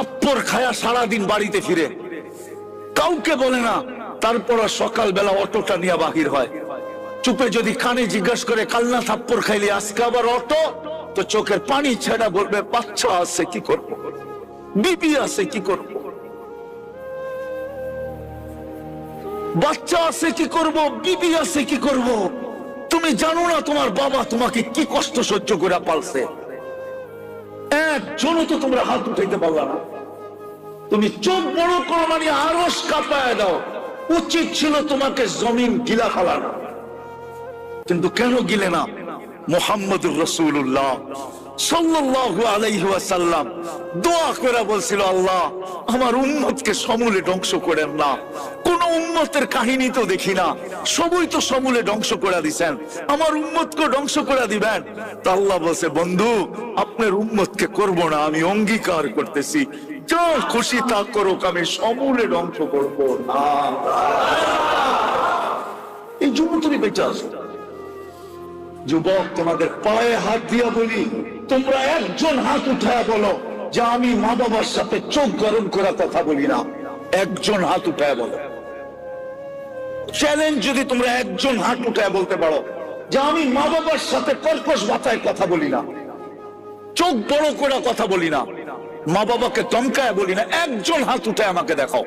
থাপ্পড় খায়া সারাদিন বাড়িতে ফিরে। কাউকে বলে না, তারপর সকালবেলা অটোটা নিয়ে বাহির হয়। চুপে যদি কানে জিজ্ঞাসা করে, কালনা থাপ্পড় খাইলি, আজকে আবার অটো? তো চোখের পানি ছেড়া বলবে, বাচ্চা আছে, কি করব? বিবি আছে, কি করব? বাচ্চা আছে, কি করব? বিবি আছে, কি করব? তুমি জানো না তোমার বাবা তোমাকে কি কষ্ট সহ্য করে পালছে। একজনও তো তোমরা হাত উঠাইতে পারলা না। তুমি চোখ বড় করো মানে আরস কাঁপায় দাও। উচিত ছিল তোমাকে জমিন গিলা ফেলানো। কিন্তু কেন গিলে না? মোহাম্মদুর রসুল্লাহ ওয়াসাল্লাম দোয়া করে বলছিল, আল্লাহ, আমার উম্মতকে সমূলে ধ্বংস করেন না। কোন উম্মতের কাহিনী তো দেখি না। সবই তো সমূলে ধ্বংস করে দিছেন। আমার উম্মতকে ধ্বংস করে দিবেন। তা আল্লাহ বলছে, বন্ধু, আপনার উম্মতকে করব না, আমি অঙ্গীকার করতেছি। যা খুশি তা করুক, আমি সমূলে ধ্বংস করব না। এই জন্য তুমি বেঁচে আসো যুবক, তোমাদের পায়ে হাত দিয়া বলি। তোমরা একজন হাত উঠায় বলো যে আমি মা বাবার সাথে চোখ গরম করা কথা বলি না। একজন হাত উঠায় বলো। চ্যালেঞ্জ যদি তোমরা একজন হাত উঠায় বলতে পারো যে আমি মা বাবার সাথে কর্কশ ভাষায় কথা বলি না। চোখ বড় করে কথা বলি না। মা বাবাকে চমকায় বলি না। একজন হাত উঠায় আমাকে দেখাও।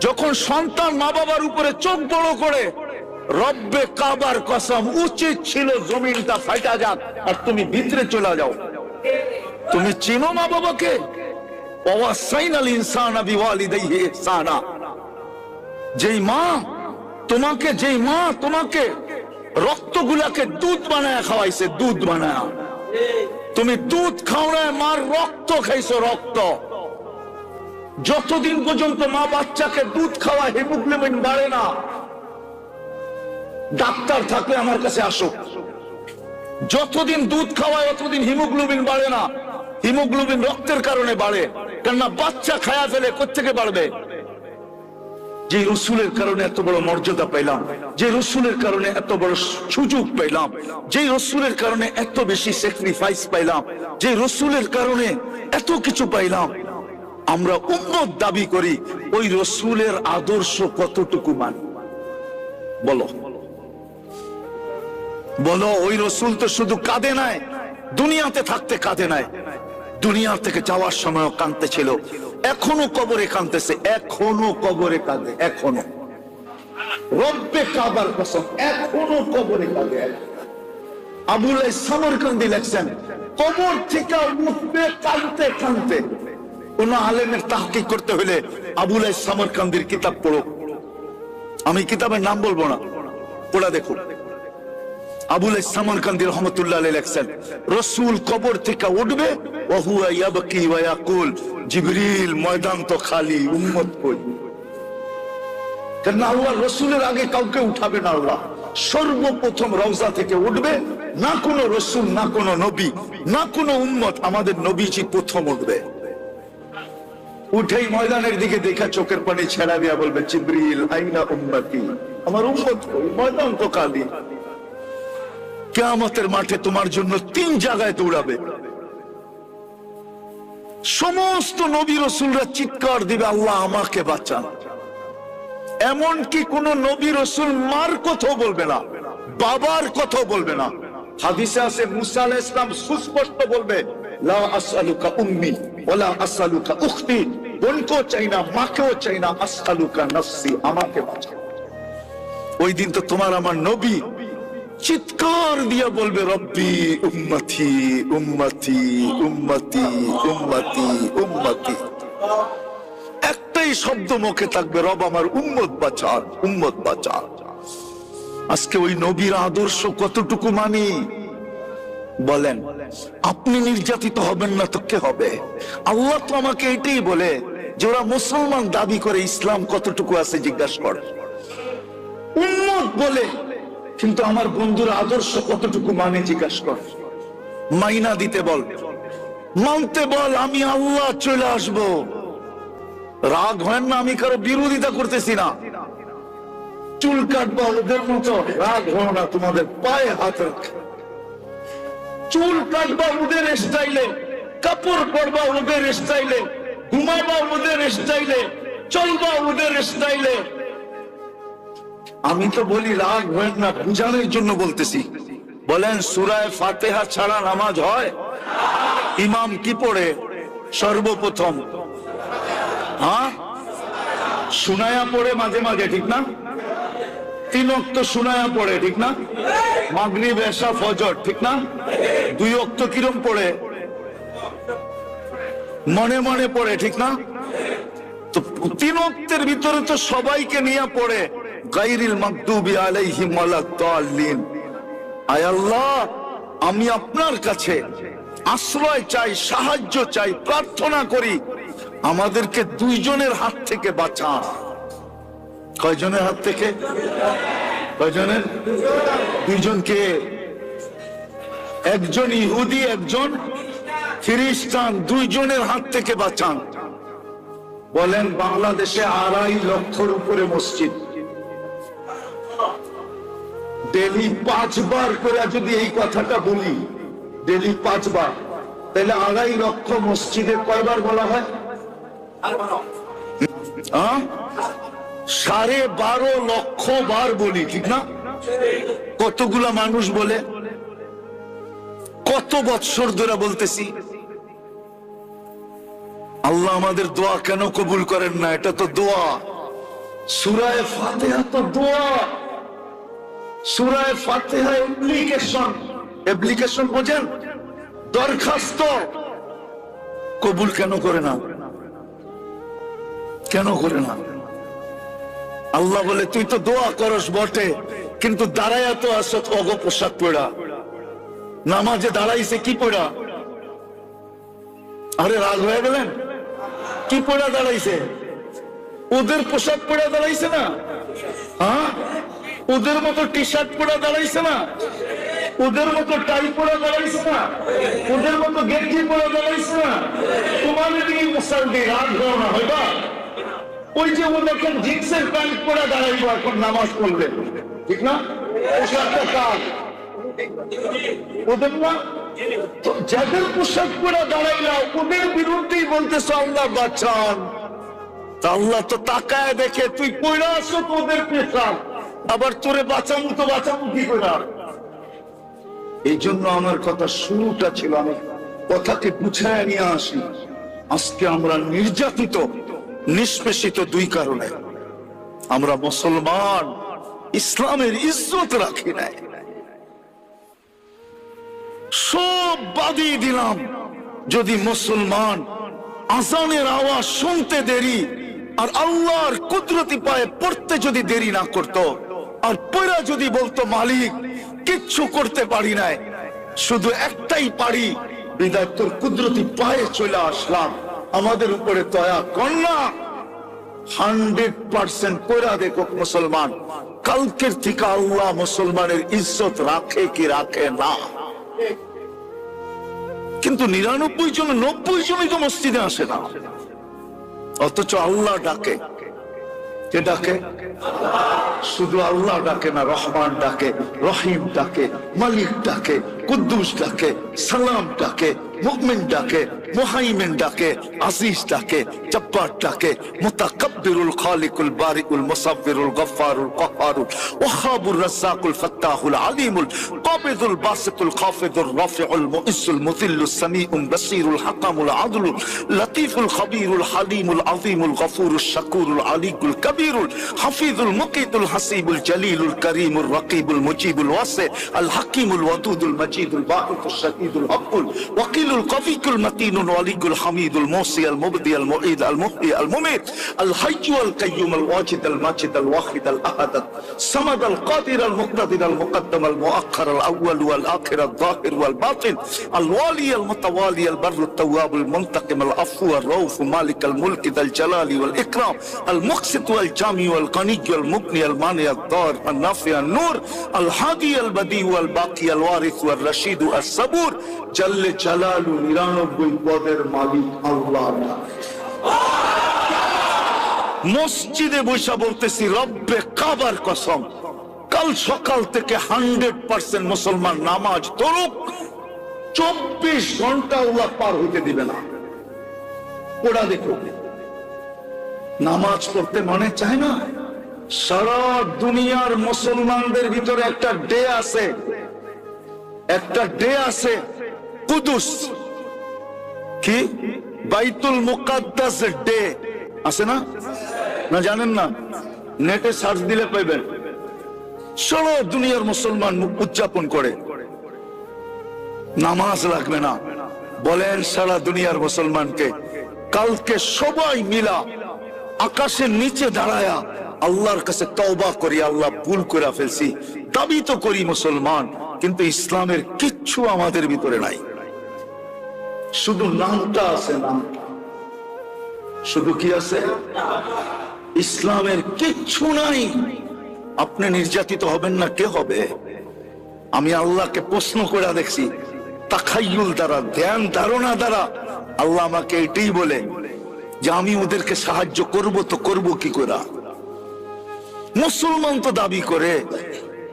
যখন সন্তান মা বাবার উপরে চোখ বড় করে রব্বে কাবার কসম, উচিত ছিল জমিনটা ফাইটা যাক, আর তুমি ভিতরে চলে যাও। তুমি চিনো মা বাবাকে? যতদিন পর্যন্ত মা বাচ্চাকে দুধ খাওয়া হিমোগ্লোবিন বাড়ে না ডাক্তার থাকলে আমার কাছে আসো। যতদিন দুধ খাওয়ায় ততদিন হিমোগ্লোবিন বাড়ে না। হিমোগ্লোবিন রক্তের কারণে বাড়ে। কেননা বাচ্চা খায়া ফেলে কোথেকে বাড়বে? যে রসুলের কারণে এত বড় মর্যাদা পেলাম যে রসুলের কারণে এত বড় সুযোগ পেলাম যে রসুলের কারণে এত বেশি স্যাক্রিফাইস পাইলাম, যে রসুলের কারণে এত কিছু পাইলাম, আমরা উন্নত দাবি করি, ওই রসুলের আদর্শ কতটুকু মানি? বলো। বলো, ওই রসুল তো শুধু কাঁদে নাই, দুনিয়াতে থাকতে কাঁদে নাই। দুনিয়া থেকে যাওয়ার সময় কাঁদতে ছিল এখনও কবরে কাঁদতেছে, এখনও কবরে কাঁদে, এখনও। রব্বে কাবার কসম, এখনও কবরে কাঁদে। আবুল লেখছেন, কবর থেকে উঠবে কাঁদতে কাঁদতে। কোন আলেমের তাহকি করতে হলে আবুল কিতাব পড়ো। আমি কিতাবের নাম বলব না, পড়া দেখুন আবুল সামরকান্দি রহমতুল্লাহ লেখছেন, রসুল কবর থেকে উঠবে জিবরিল ময়দান তো খালি রসুলের আগে কাউকে উঠাবে না আল্লাহ সর্বপ্রথম রওজা থেকে উঠবে, না কোনো রসুল, না কোনো নবী, না কোনো উম্মত, আমাদের নবীজি প্রথম উঠবে। উঠেই ময়দানের দিকে দেখা চোখের পানি ছেড়া দিয়া বলবে, জিবরিল, আইনা উম্মতি? আমার উম্মত কই? ময়দান তো খালি। কেয়ামতের মাঠে তোমার জন্য তিন জায়গায় দৌড়াবে। সমস্ত নবী রসুলরা চিৎকার দিবে, আল্লাহ আমাকে বাঁচান। এমন কি কোন নবী রসুল মার কথাও বলবে না, বাবার কথাও বলবে না। হাদিসে আছে, মুসা আলাইহিস ইসলাম সুস্পষ্ট বলবে আমাকে বাঁচাও ওই দিন তো তোমার আমার নবী চিৎকার দিয়ে বলবে, রব্বি, উম্মতি উম্মতি উম্মতি উম্মতি উম্মতি। একটাই শব্দ মুখে থাকবে, রব আমার উম্মত বাঁচান উম্মত বাঁচান। আজকে ওই নবীর আদর্শ কতটুকু মানি? বলেন, আপনি নির্যাতিত হবেন না তো কে হবে? আল্লাহ তো আমাকে এটাই বলে যে ওরা মুসলমান দাবি করে ইসলাম কতটুকু আছে জিজ্ঞাসা করে। উন্মত বলে কিন্তু আমার বন্ধুর আদর্শ কতটুকু মানে জিজ্ঞাসা কর। মাইনা দিতে বল। মানতে বল, আমি আল্লাহ চলে আসব। রাগ হয় না, আমি কারও বিরোধিতা করতেছি না। চুল কাটবা ওদের মতো, রাগ হয় না, তোমাদের পায়ে হাত রাখ। চুল কাটবা ওদের স্টাইলে কাপড় পরবা ওদের স্টাইলে ঘুমাবা ওদের স্টাইলে চলবা ওদের স্টাইলে আমি তো বলি, রাগ হয় না, বুঝানোর জন্য বলতেছি। বলেন সুরায় ফাতেহা ছাড়া নামাজ হয়? ইমাম কি পড়ে? সর্বপ্রথম। হ্যাঁ? সুনায়া পড়ে মাঝে মাঝে, ঠিক না? তিন অক্ত সুনায়া পড়ে, ঠিক না? মাগরিব এসা ফজর, ঠিক না? দুই অক্ত কিরম পড়ে? মনে মনে পড়ে, ঠিক না? তো তিন অক্তের ভিতরে তো সবাইকে নিয়ে পড়ে। গাইরিল মাকদুবি আলাইহিম ওয়ালাদ-দাল্লিন আয় আল্লাহ, আমি আপনার কাছে আশ্রয় চাই, সাহায্য চাই, প্রার্থনা করি। আমাদেরকে দুইজনের হাত থেকে বাঁচান কয়জনের হাত থেকে? কয়জনের? দুইজনকে। একজন ইহুদি, একজন খ্রিস্টান, দুইজনের হাত থেকে বাঁচান। বলেন, বাংলাদেশে আড়াই লক্ষর উপরে মসজিদ। ডেলি পাঁচবার করে যদি এই কথাটা বলি, ডেলি পাঁচবার, তাহলে আড়াই লক্ষ মসজিদে কয়বার বলা হয়? সাড়ে বারো লক্ষ বার বলি, ঠিক না? কতগুলা মানুষ বলে? কত বৎসর ধরে বলতেছি? আল্লাহ আমাদের দোয়া কেন কবুল করেন না? এটা তো দোয়া। সুরায় ফাতেহা তো দোয়া। সুরায় ফাতেহা অ্যাপ্লিকেশন অ্যাপ্লিকেশন বোঝেন? দরখাস্ত। কবুল কেন করে না? কেন করে না? আল্লাহ বলে, তুই তো দোয়া করস বটে, কিন্তু দাঁড়াইয়া তো আসত অগ পোশাক পড়া নামাজে দাঁড়াইছে কি পড়া আরে রাগ হয়ে গেলেন? কি পড়া দাঁড়াইছে? ওদের পোশাক পড়া দাঁড়াইছে না? হ্যাঁ? ওদের মতো টি শার্ট পরা দাঁড়াইছে না। ওদের মতো টাই পরা দাঁড়াইছে না। ওদের মতো গেঞ্জি পরা দাঁড়াইছে না। তোমাদের দিকে মুসলমান রাগ হও না হইবা ওই যে ও দেখেন জিন্সের প্যান্ট পরে দাঁড়াইবো এখন নামাজ পড়বে। ঠিক না? কাজ ওদের না? তো যাদের পোশাক পরে দাঁড়াইলা ওদের বিরুদ্ধেই বলতেছ, আল্লাহ বাঁচান। তা আল্লাহ তো তাকায় দেখে, তুই কইরা আসো তোদের পেশাব। আবার তোরে বাঁচামু তো বাঁচামু কি কইরা এই জন্য আমার কথা শুরুটা ছিল আমি কথাকে গুছায় নিয়ে আসি। আজকে আমরা নির্যাতিত, নিষ্পেষিত দুই কারণে। আমরা মুসলমান, ইসলামের ইজ্জত রাখি নাই। সব বাদিয়ে দিলাম। যদি মুসলমান আজানের আওয়াজ শুনতে দেরি আর আল্লাহর কুদরতি পায়ে পড়তে যদি দেরি না করত আর পড়া যদি বলতো, মালিক, কিচ্ছু করতে পারি নাই, শুধু একটাই পারি, বিদায় তোর কুদরতি পায়ে চলে আসলাম, আমাদের উপরে দয়া কন্যা হান্ড্রেড পার্সেন্ট পড়া দেখো মুসলমান, কালকের থেকে আল্লাহ মুসলমানের ইজ্জত রাখে কি রাখে না। কিন্তু নিরানব্বই জন নব্বই জনই তো মসজিদে আসে না। অথচ আল্লাহ ডাকে। কে ডাকে? শুধু আল্লাহ ডাকে না, রহমান ডাকে, রহিম ডাকে, মালিক ডাকে, কুদ্দুস ডাকে, সালাম ডাকে মুকমিন ডাকে মুহাইমিন ডাকে আজিজ ডাকে জব্বার ডাকে মুতাকাব্বিরুল খালিকুল বারিকুল মুসাব্বিরুল গফফারুল কহ্হারুল ওয়াহাবুর রাজ্জাকুল ফাত্তাহুল আলিমুল কাবিদুল বাসিতুল খাফিদুর রাফিউল মুইসুল মুযিল্লুস সামিউল বাসীরুল হাকামুল আদলুল লতীফুল খবীরুল হালিমুল আযীমুল গফুরুশ শাকুরুল আলিকুল কবীরুল হাফিজুল মুকিতুল হাসিবুল জলিলুল করিমুল রকিবুল মুজিবুল ওয়াসি আল হাকিমুল ওয়াদুদুল মজিদুল বাহিতুল শাহীদুল হকুল ওয়াকিলুল কফিকুল الولي الحميد الموصي المبدي المعيد المحيي المميت الحي القيوم الواجد الماجد الواحد الأحد الصمد القادر المقتدر المقدم المؤخر الأول والآخر الظاهر والباطن الوالي المتوالي البر التواب المنتقم العفو الروف مالك الملك ذا الجلال والإكرام المقسط والجامي والغني المغني المانع الضار النافع النور الحادي البديع والباقي الوارث والرشيد الصبور جل جلاله 99 সম্পদের মালিক আল্লাহ মসজিদে বৈশা বলতেছি, রব্বে কাবার কসম, কাল সকাল থেকে হান্ড্রেড পার্সেন্ট মুসলমান নামাজ তরুক চব্বিশ ঘণ্টা ওলা পার হইতে দিবে না। ওরা দেখো নামাজ পড়তে মনে চায় না? সারা দুনিয়ার মুসলমানদের ভিতরে একটা ডে আছে। একটা ডে আছে কুদুস। কি? বাইতুল মুকাদ্দাস ডে। আছে না? না জানেন না? নেটে সার্চ দিলে পাইবেন। সারা দুনিয়ার মুসলমান উদযাপন করে। নামাজ লাগবে না। বলেন সারা দুনিয়ার মুসলমানকে, কালকে সবাই মিলা আকাশের নিচে দাঁড়ায়া আল্লাহর কাছে তওবা করি, আল্লাহ ভুল করে ফেলছি। দাবি তো করি মুসলমান, কিন্তু ইসলামের কিচ্ছু আমাদের ভিতরে নাই। শুধু নামটা আছে নামটা। শুধু কি আছে? ইসলামের কিচ্ছু নাই। আপনি নির্যাতিত হবেন না, কে হবে? আমি আল্লাহকে প্রশ্ন করে দেখছি তাকাইয়ুল দ্বারা, ধ্যান ধারণা দ্বারা আল্লাহ আমাকে এটাই বলে যে আমি ওদেরকে সাহায্য করব তো করব কি করে? মুসলমান তো দাবি করে,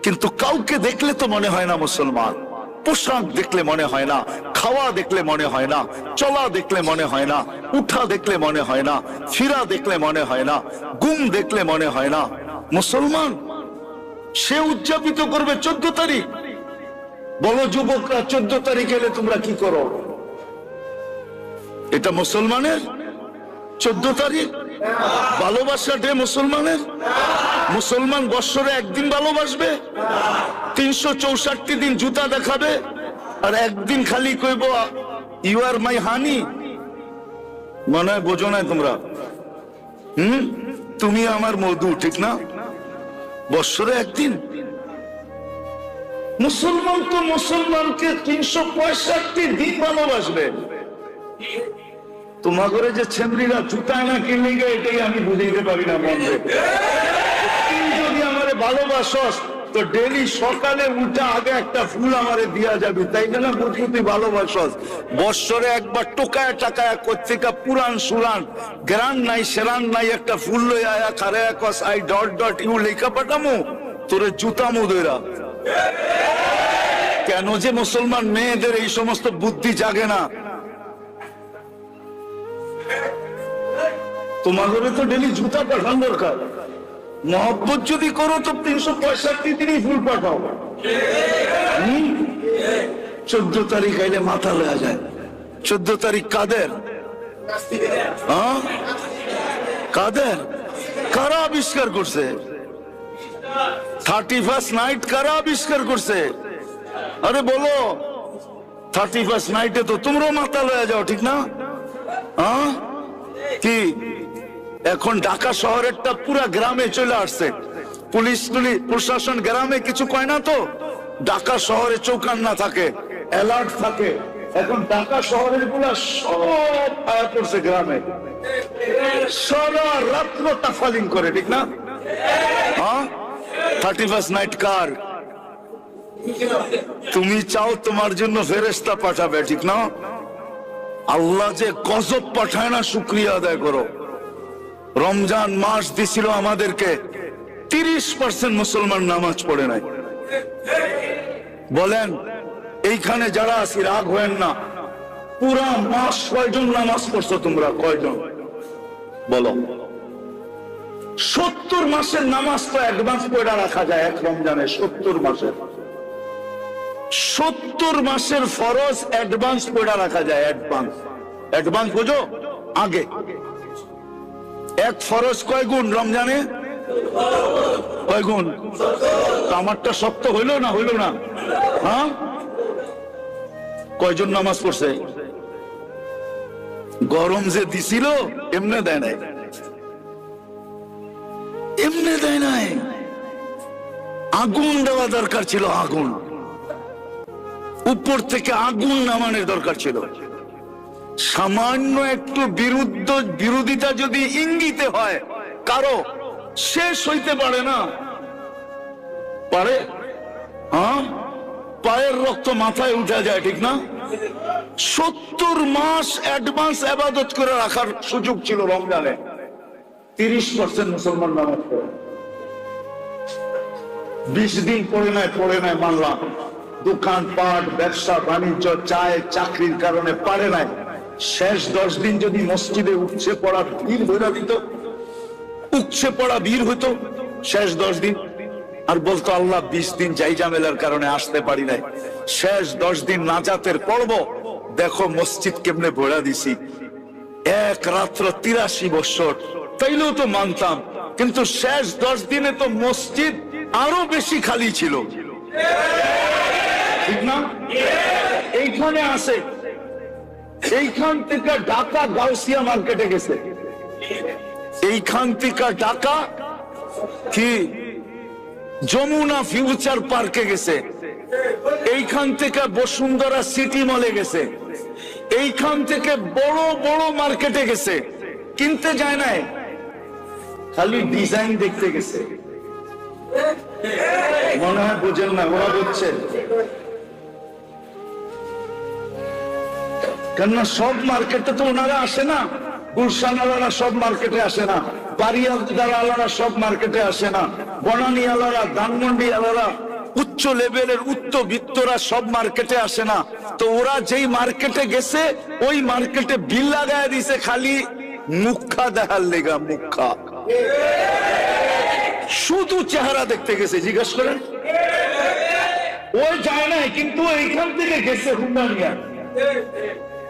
কিন্তু কাউকে দেখলে তো মনে হয় না মুসলমান। পোশাক দেখলে মনে হয় না, খাওয়া দেখলে মনে হয় না, চলা দেখলে মনে হয় না, উঠা দেখলে মনে হয় না, ফিরা দেখলে মনে হয় না গুম দেখলে মনে হয় না। মুসলমান, সে উদযাপিত করবে চোদ্দ তারিখ। বলো যুবকরা, চোদ্দ তারিখ এলে তোমরা কি করো? এটা মুসলমানের চোদ্দ তারিখ? ভালোবাসা ডে মুসলমানের? মুসলমান বৎসরে একদিন ভালোবাসবে? তিনশো চৌষট্টি দিন জুতা দেখাবে? আর একদিন খালি কইব ইউ আর মাই হানি মনে হয় বোঝো না তোমরা? হম? তুমি আমার মধু, ঠিক না? বৎসরে একদিন। মুসলমান তো মুসলমানকে তিনশো পঁয়ষট্টি দিন ভালোবাসবে। তোমার ঘরে যে ছেমরিরা জুতা না কিনলে গে এটাই আমি বুঝাইতে পারি না মন যদি আমারে ভালোবাসস, তো ডেলি সকালে উঠে আগে একটা ফুল আমারে দিয়া যাবি। তাই না তুই ভালোবাসস। বৎসরে একবার টোকায় টাকায় কর্তিকা পুরান সুরান গ্রান নাই সেরান নাই, একটা ফুল লই আয়া খারে কস আই ডট ডট ইউ লেখা পাঠামু, তোরে জুতামু দইরা। কেন যে মুসলমান মেয়েদের এই সমস্ত বুদ্ধি জাগে না? তোমার ঘরে তো ডেলি জুতা পাঠান দরকার। মহব্বত যদি করো তো তিনশো পঁয়ষট্টি দিনই ফুল পাঠাও? চোদ্দ তারিখ আইলে মাথা লয়া যায়। চোদ্দ তারিখ কাদের? হ্যাঁ? কাদের? কারা আবিষ্কার করছে? থার্টি ফার্স্ট নাইট কারা আবিষ্কার করছে? আরে বলো, থার্টি ফার্স্ট নাইটে তো তোমরাও মাথা লয়া যাও, ঠিক না? হ্যাঁ? কি? এখন ঢাকা শহরেরটা পুরা গ্রামে চলে আসছে। পুলিশ প্রশাসন গ্রামে কিছু কয় না তো? ঢাকা শহরে চৌকান্না থাকে, অ্যালার্ট থাকে। এখন ঢাকা শহরেরগুলা সব আয়া পড়ছে গ্রামে। সারা রাত্র তাফালিং করে, ঠিক না? হ্যাঁ? থার্টি ফার্স্ট নাইট কার? তুমি চাও তোমার জন্য ফেরেস্তা পাঠাবে, ঠিক না? আল্লাহ যে গজব পাঠায় না, শুক্রিয়া আদায় করো। রমজান মাস দিছিল আমাদেরকে তিরিশ পার্সেন্ট মুসলমান নামাজ পড়ে নাই। বলেন, এইখানে যারা আছি, রাগ হয়েন না। পুরা মাস কয়জন নামাজ পড়ছো তোমরা? কয়জন? বলো। সত্তর মাসের নামাজ তো অ্যাডভান্স পড়া রাখা যায় এক রমজানে, সত্তর মাসের। সত্তর মাসের ফরজ অ্যাডভান্স পড়া রাখা যায়, অ্যাডভান্স। অ্যাডভান্স বুঝো? আগে। এক ফরজ কয় গুণ, রমজানে? কয় গুণ? আমারটা শক্ত হইল না হইল না? হ্যাঁ? কয়জন নামাজ পড়ছে? গরম যে দিছিল, এমনে দেয় নাই। এমনে দেয় নাই। আগুন দেওয়া দরকার ছিল, আগুন। উপর থেকে আগুন নামানোর দরকার ছিল। সামান্য একটু বিরুদ্ধ বিরোধিতা যদি ইঙ্গিতে হয়, কারও শেষ হইতে পারে না। পারে? হ্যাঁ? পায়ের রক্ত মাথায় উঠা যায়, ঠিক না? সত্তর মাস অ্যাডভান্স আবাদত করে রাখার সুযোগ ছিল রমজানে। তিরিশ পার্সেন্ট মুসলমান নামাজ পড়ে। বিশ দিন পড়ে নাই পড়ে নাই, মানলাম। দোকান পাট ব্যবসা, বাণিজ্য চায় চাকরির কারণে পারে নাই। শেষ দশ দিন যদি মসজিদে উঠছে পড়া ভিড় ভরা দিত উঠছে পড়া ভিড় হতো শেষ দশ দিন। আর বলতো, আল্লাহ, বিশ দিন যাই জামেলার কারণে আসতে পারি নাই। শেষ দশ দিন নাজাতের পড়ব দেখো মসজিদ কেমনে ভরা দিছি। এক রাত্র তিরাশি বছর, তাইলেও তো মানতাম। কিন্তু শেষ দশ দিনে তো মসজিদ আরও বেশি খালি ছিল। ঠিক না? এইখানে আসে এইখান থেকে ঢাকা গাউসিয়া মার্কেটে গেছে। এইখান থেকে ঢাকা কি? যমুনা ফিউচার পার্কে গেছে। এইখান থেকে বসুন্ধরা সিটি মলে গেছে। এইখান থেকে বড় বড় মার্কেটে গেছে। কিনতে যায় নাই। খালি ডিজাইন দেখতে গেছে। মনে হয় বোঝেন না, ওরা বুঝছে কেননা সব মার্কেটে তো ওনারা আসে না। গুলশান আলারা সব মার্কেটে আসে না। বাড়িয়াল আলারা সব মার্কেটে আসে না। বনানী আলারা ধানমন্ডি আলারা উচ্চ লেভেলের উচ্চবিত্তরা সব মার্কেটে আসে না। তো ওরা যেই মার্কেটে গেছে, ওই মার্কেটে বিল লাগায় দিছে খালি মুখা দেখার লেগা, মুখা। শুধু চেহারা দেখতে গেছে, জিজ্ঞেস করেন। ওই যায় নাই, কিন্তু এইখান থেকে গেছে হুন্ডা নিয়ে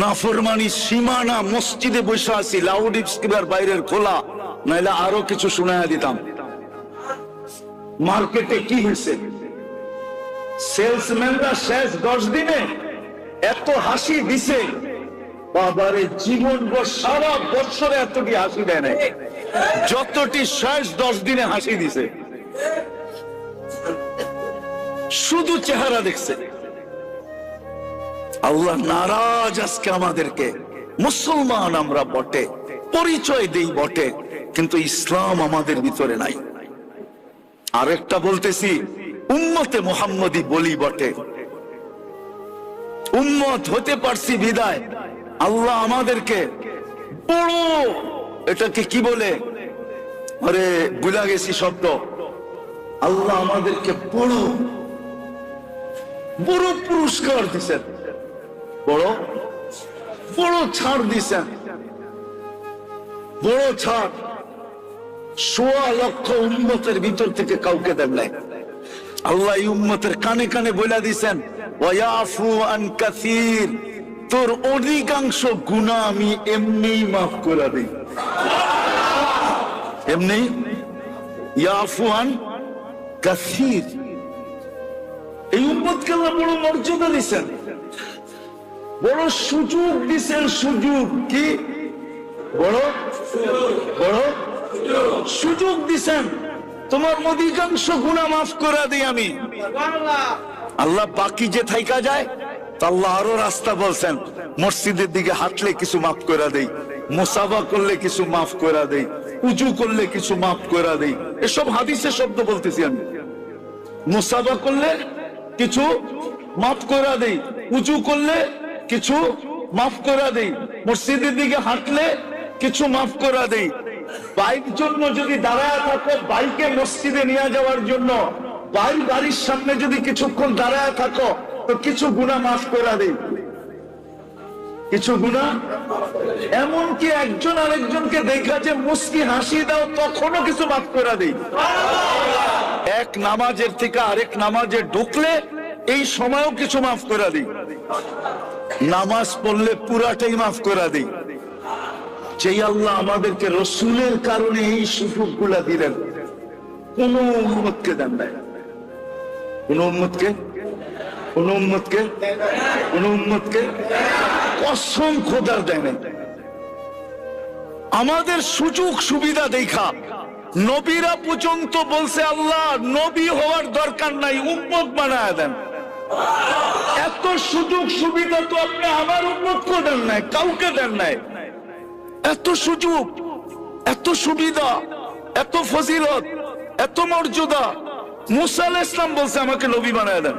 নাফরমানি সীমানা মসজিদে বসে আছি লাউড স্পিকার বাইরের খোলা, নাইলে আরও কিছু দিতাম। মার্কেটে কি হয়েছে? সেলসম্যানরা শেষ দশ দিনে এত হাসি দিছে। বাবারে, জীবন সারা বছরে এতটি হাসি দেয় নাই। যতটি শেষ দশ দিনে হাসি দিছে। শুধু চেহারা দেখছে। আল্লাহ নারাজ আজকে আমাদেরকে। মুসলমান আমরা বটে, পরিচয় দেই বটে, কিন্তু ইসলাম আমাদের ভিতরে নাই। আরেকটা বলতেছি, উম্মতে মোহাম্মদী বলি বটে। উম্মত হতে পারছি বিদায়। আল্লাহ আমাদেরকে বড়, এটাকে কি বলে? আরে বুলা গেছি শব্দ। আল্লাহ আমাদেরকে বড় বড় পুরস্কার দিচ্ছেন বড়? বড় ছাড় দিছেন বড় ছাড়। সোয়া লক্ষ উন্মতের ভিতর থেকে কাউকে দেন নাই। আল্লাহ উম্মতের কানে কানে বলে দিছেন তোর অধিকাংশ গুনাহ আমি এমনি মাফ করে দিই। এমনি? ইয়াফু আন কাসির। এই উম্মতকে আল্লাহ বড় মর্যাদা দিছেন। বড় সুযোগ দিছেন, সুযোগ। কি? বড়? বড়? সুযোগ দিছেন। তোমার অধিকাংশ গুণা মাফ করে দিই আমি। আল্লাহ বাকি যে থাইকা যায়, তা আল্লাহ আরও রাস্তা বলছেন, মসজিদের দিকে হাঁটলে কিছু মাফ করে দেই, মোসাফা করলে কিছু মাফ করে দেই, উজু করলে কিছু মাফ করে দেই। এসব হাদিসের শব্দ বলতেছি আমি। মুসাফা করলে কিছু মাফ করে দেই উঁচু করলে কিছু মাফ করা দেই। মসজিদের দিকে হাঁটলে কিছু মাফ করা দেই। বাইক জন্য যদি দাঁড়ায় থাকো, বাইকে মসজিদে নিয়ে যাওয়ার জন্য। বাড়ি বাড়ির সামনে যদি কিছুক্ষণ দাঁড়ায় থাকো, তো কিছু গুণা মাফ করে দেই। কিছু গুণা এমনকি একজন আরেকজনকে দেখা যে মুস্কি হাসি দাও, তখনও কিছু মাফ করা দেই। এক নামাজের থেকে আরেক নামাজে ঢুকলে এই সময়ও কিছু মাফ করা দিই। নামাজ পড়লে পুরাটাই মাফ করে দিই। যেই আল্লাহ আমাদেরকে রসুলের কারণে এই সুযোগগুলা দিলেন, কোন উন্মতকে দেন নাই। কোন উন্মতকে কোন উন্মতকে কোন উন্মতকে কসম খোদার দেয় নাই। আমাদের সুযোগ সুবিধা দেখা। নবীরা পর্যন্ত বলছে, আল্লাহ, নবী হওয়ার দরকার নাই, উম্মত বানায় দেন। এত সুযোগ সুবিধা তো আপনি আমার উন্মুখকে দেন নাই, কাউকে দেন নাই। এত সুযোগ, এত সুবিধা, এত ফজিলত, এত মর্যাদা। মুসাল ইসলাম বলছে, আমাকে নবী বানায় দেন।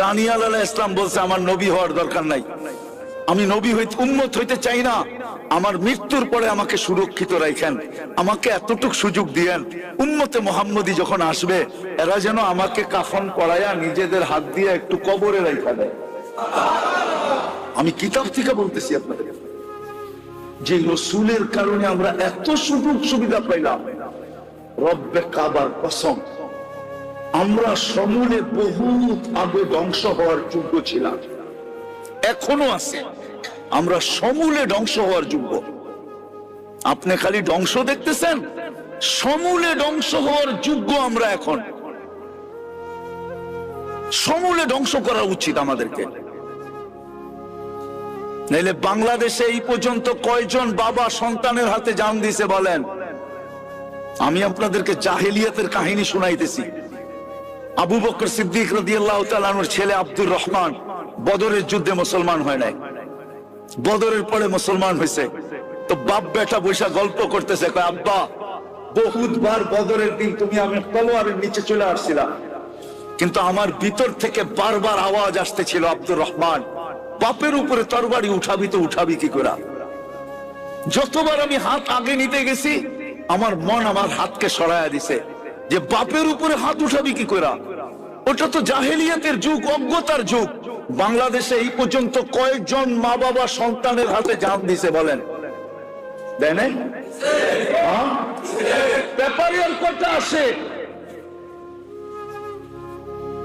দানিয়াল আলাহ ইসলাম বলছে, আমার নবী হওয়ার দরকার নাই। আমি নবী হইতে উন্মত হইতে চাই না। আমার মৃত্যুর পরে আমাকে সুরক্ষিত রাখেন আমাকে এতটুক সুযোগ দিয়েন। উন্মতে মোহাম্মদী যখন আসবে, এরা যেন আমাকে কাফন পড়ায়া নিজেদের হাত দিয়ে একটু কবরে রাখা দেয়। আমি কিতাব থেকে বলতেছি আপনাদের যে রসুলের কারণে আমরা এত সুযোগ সুবিধা পাইলাম। রব্বে কাবার কসম, আমরা সমূলে বহুত আগে ধ্বংস হওয়ার যোগ্য ছিলাম। এখনও আছে। আমরা সমূলে ধ্বংস হওয়ার যোগ্য আপনি খালি ধ্বংস দেখতেছেন? সমূলে ধ্বংস হওয়ার যোগ্য আমরা এখন। সমূলে ধ্বংস করা উচিত আমাদেরকে। নাইলে বাংলাদেশে এই পর্যন্ত কয়জন বাবা সন্তানের হাতে জান দিছে বলেন? আমি আপনাদেরকে জাহেলিয়াতের কাহিনী শুনাইতেছি। আবু বকর সিদ্দিক রাদিয়াল্লাহু তাআলার ছেলে আব্দুর রহমান বদরের যুদ্ধে মুসলমান হয় নাই। বদরের পরে মুসলমান হয়েছে তো বাপ বেটা বৈশা গল্প করতেছে আব্বা, বহুতবার বদরের দিন তুমি আমি তলোয়ারের নিচে চলে আসছিলাম কিন্তু আমার ভিতর থেকে বারবার আওয়াজ আসতেছিল, আব্দুর রহমান, বাপের উপরে তরবারি উঠাবি তো উঠাবি কি করে? যতবার আমি হাত আগে নিতে গেছি, আমার মন আমার হাতকে সরাইয়া দিছে, যে বাপের উপরে হাত উঠাবি কি করে? ওটা তো জাহেলিয়াতের যুগ, অজ্ঞতার যুগ। বাংলাদেশে এই পর্যন্ত কয়েকজন মা বাবা সন্তানের হাতে জান দিছে বলেন? হ্যাঁ?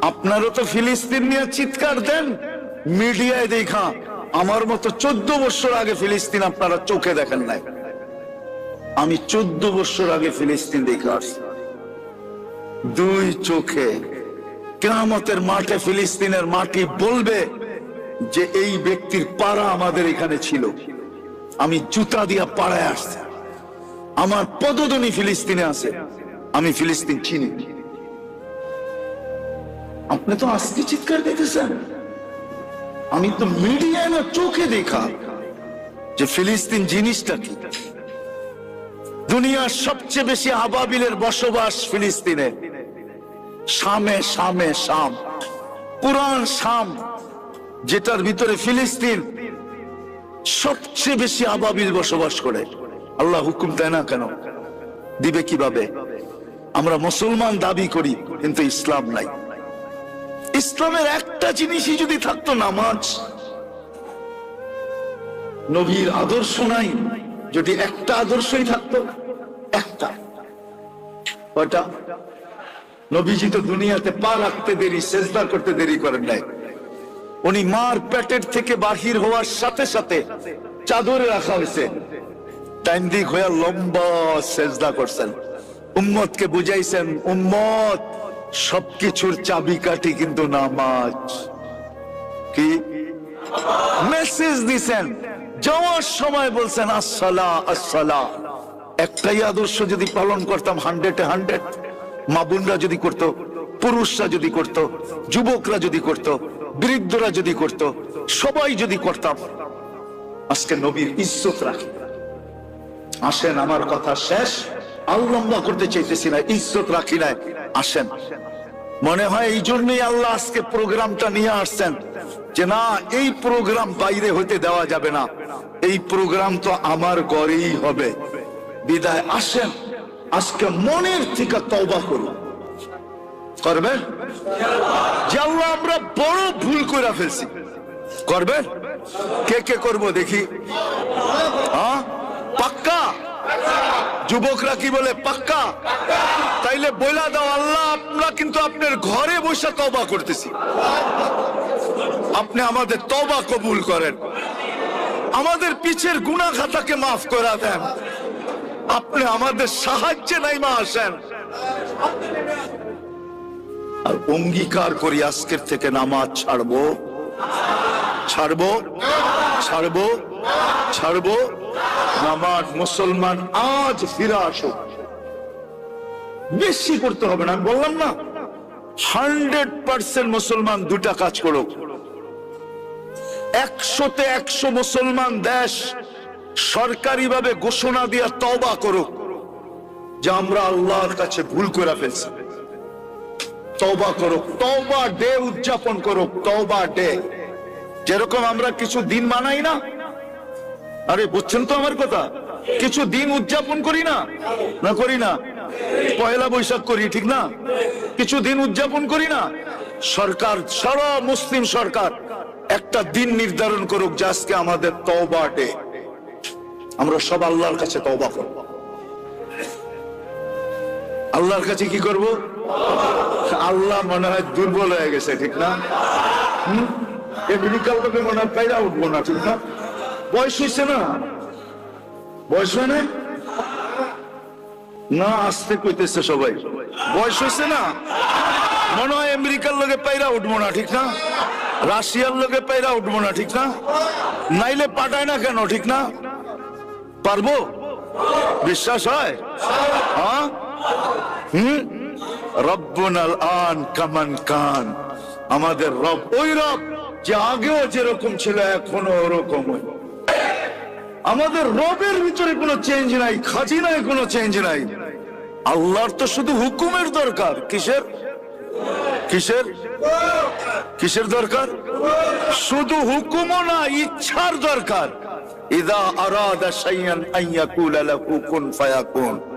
আপনারও তো ফিলিস্তিন নিয়ে চিৎকার দেন, মিডিয়ায় দেখা। আমার মতো চোদ্দ বছর আগে ফিলিস্তিন আপনারা চোখে দেখেন নাই। আমি চোদ্দ বছর আগে ফিলিস্তিন দেখে আসছি। দুই চোখে কেরামতের মাঠে ফিলিস্তিনের মাটি বলবে যে এই ব্যক্তির পাড়া আমাদের এখানে ছিল। আমি জুতা দিয়া পাড়ায় আসছি। আমার পদধ্বনি ফিলিস্তিনে আছে। আমি ফিলিস্তিন চিনি। আপনি তো আজকে চিৎকার দেখেছেন। আমি তো মিডিয়ায় না চোখে দেখা যে ফিলিস্তিন জিনিসটা কি। দুনিয়ার সবচেয়ে বেশি আবাবিলের বসবাস ফিলিস্তিনে। শামে শামে, শাম। পুরান শাম, যেটার ভিতরে ফিলিস্তিন সবচেয়ে বেশি আবাবিল বসবাস করে। আল্লাহ হুকুম দেয় না কেন? দিবে কীভাবে? আমরা মুসলমান দাবি করি, কিন্তু ইসলাম নাই। ইসলামের একটা জিনিসই যদি থাকতো নামাজ, নবীর আদর্শ নাই, যদি একটা আদর্শই থাকতো, একটা। কয়টা? নবীজি তো দুনিয়াতে পা রাখতে দেরি, সেজদা করতে দেরি করেন নাই। উনি মার পেটের থেকে বাহির হওয়ার সাথে সাথে চাদরে রাখা হয়েছে। টাইম দিক হয়ে লম্বা সেজদা করছেন। বুঝাইছেন, উম্মত, সবকিছুর চাবিকাঠি কিন্তু নামাজ। কি? মেসেজ দিছেন। যাওয়ার সময় বলছেন, আসসালা আসসালা। একটাই আদর্শ যদি পালন করতাম, হান্ড্রেডে হান্ড্রেড। মা বোনরা যদি করত, পুরুষরা যদি করত, যুবকরা যদি করত, বৃদ্ধরা যদি করত, সবাই যদি করতাম, আজকে নবীর ইজ্জত রাখি। আসেন, আমার কথা শেষ। আল লম্বা করতে চাইতেছি না, ইজ্জত রাখি না আসেন। মনে হয় এই জন্যই আল্লাহ আজকে প্রোগ্রামটা নিয়ে আসছেন, যে না, এই প্রোগ্রাম বাইরে হতে দেওয়া যাবে না। এই প্রোগ্রাম তো আমার ঘরেই হবে। বিদায়, আসেন। আজকে মনের থেকে তওবা করুন করবে? যে আমরা বড় ভুল করে ফেলছি। করবে? কে কে করব দেখি। পাক্কা? যুবকরা কি বলে, পাক্কা? তাইলে বইলা দাও, আল্লাহ, আমরা কিন্তু আপনার ঘরে বসে তবা করতেছি। আপনি আমাদের তবা কবুল করেন। আমাদের পিছের গুনা খাতাকে মাফ করা দেন। আপনি আমাদের সাহায্যে নাই মা আসেন। আর অঙ্গীকার করি আজকের থেকে নামাজ ছাড়বো। ছাড়বো? ছাড়বো? ছাড়বো? নামাজ মুসলমান আজ ফিরে আসুক। বেশি করতে হবে না বললাম না। হান্ড্রেড পার্সেন্ট মুসলমান দুটা কাজ করুক। একশোতে একশো মুসলমান দেশ সরকারিভাবে ঘোষণা দিয়া তবা করুক, যে আমরা আল্লাহর কাছে ভুল করে ফেলছি। তবা করুক তবা ডে উদযাপন করুক তবা ডে। যেরকম আমরা কিছু দিন মানাই না, আরে বুঝছেন তো আমার কথা? কিছু দিন উদযাপন করি না? না করি না। পয়লা বৈশাখ করি, ঠিক না? কিছু দিন উদযাপন করি না? সরকার, সারা মুসলিম সরকার একটা দিন নির্ধারণ করুক যে আজকে আমাদের তবা ডে। আমরা সব আল্লাহর কাছে তওবা করব। আল্লাহর কাছে কি করব? আল্লাহ মনে হয় দুর্বল হয়ে গেছে, ঠিক না? মনে হয় উঠবো না, ঠিক না? বয়স না? বয়স না সবাই। বয়স না? মনে হয় আমেরিকার লোকে উঠবো না, ঠিক না? রাশিয়ার লোকে পাইরা উঠবো না, ঠিক না? নাইলে পাঠায় না কেন, ঠিক না? পারব? বিশ্বাস হয়? হ্যাঁ? হুম? আন কামান কান। আমাদের রব, ওই রব যে আগেও যেরকম ছিল, এখনও ওরকম আমাদের রবের ভিতরে কোনো চেঞ্জ নাই, খাজিনায় কোনো চেঞ্জ নাই। আল্লাহর তো শুধু হুকুমের দরকার। কিসের? কিসের? কিসের দরকার? শুধু হুকুমও না, ইচ্ছার দরকার। إذا أراد شيئا أن يقول له كن فيكون.